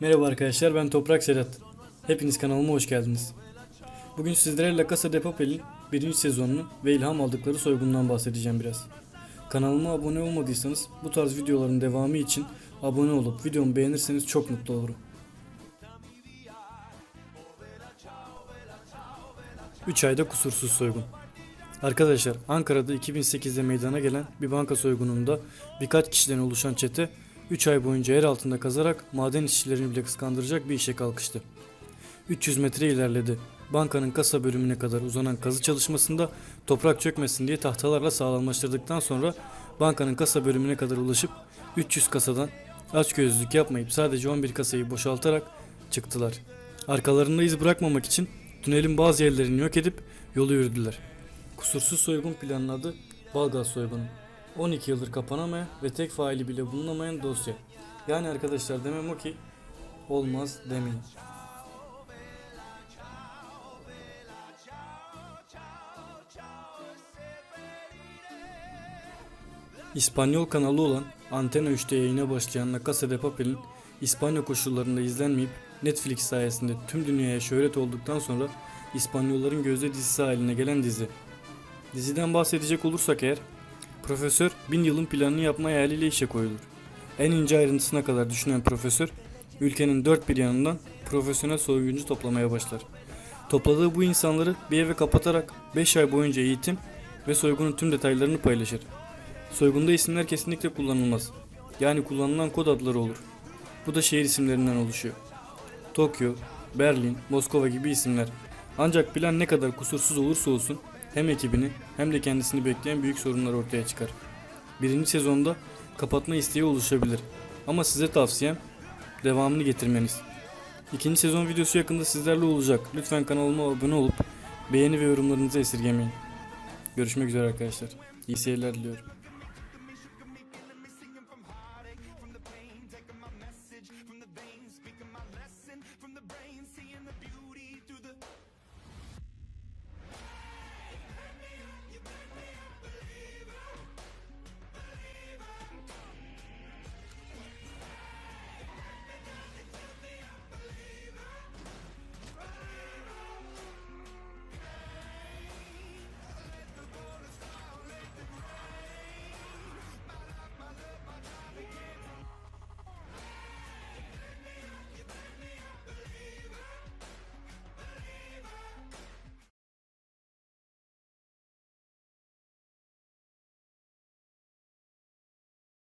Merhaba arkadaşlar ben Toprak Sedat. Hepiniz kanalıma hoş geldiniz. Bugün sizlere La Casa de Papel'in birinci sezonunu ve ilham aldıkları soygundan bahsedeceğim biraz. Kanalıma abone olmadıysanız bu tarz videoların devamı için abone olup videomu beğenirseniz çok mutlu olurum. 3 ayda kusursuz soygun. Arkadaşlar Ankara'da 2008'de meydana gelen bir banka soygununda birkaç kişiden oluşan çete 3 ay boyunca yer altında kazarak maden işçilerini bile kıskandıracak bir işe kalkıştı. 300 metre ilerledi. Bankanın kasa bölümüne kadar uzanan kazı çalışmasında toprak çökmesin diye tahtalarla sağlamlaştırdıktan sonra bankanın kasa bölümüne kadar ulaşıp 300 kasadan açgözlülük yapmayıp sadece 11 kasayı boşaltarak çıktılar. Arkalarında iz bırakmamak için tünelin bazı yerlerini yok edip yolu yürüdüler. Kusursuz soygun planının adı Balgaz soygunu. 12 yıldır kapanamayan ve tek faili bile bulunamayan dosya. Yani arkadaşlar demem o ki olmaz demeyin. İspanyol kanalı olan Antena 3'te yayına başlayan La Casa de Papel'in İspanya koşullarında izlenmeyip Netflix sayesinde tüm dünyaya şöhret olduktan sonra İspanyolların gözde dizisi haline gelen dizi. Diziden bahsedecek olursak eğer, profesör bin yılın planını yapma hayaliyle işe koyulur. En ince ayrıntısına kadar düşünen profesör, ülkenin dört bir yanından profesyonel soyguncu toplamaya başlar. Topladığı bu insanları bir eve kapatarak 5 ay boyunca eğitim ve soygunun tüm detaylarını paylaşır. Soygunda isimler kesinlikle kullanılmaz. Yani kullanılan kod adları olur. Bu da şehir isimlerinden oluşuyor. Tokyo, Berlin, Moskova gibi isimler. Ancak plan ne kadar kusursuz olursa olsun hem ekibini hem de kendisini bekleyen büyük sorunlar ortaya çıkar. Birinci sezonda kapatma isteği oluşabilir. Ama size tavsiyem devamını getirmeniz. İkinci sezon videosu yakında sizlerle olacak. Lütfen kanalıma abone olup beğeni ve yorumlarınızı esirgemeyin. Görüşmek üzere arkadaşlar. İyi seyirler diliyorum.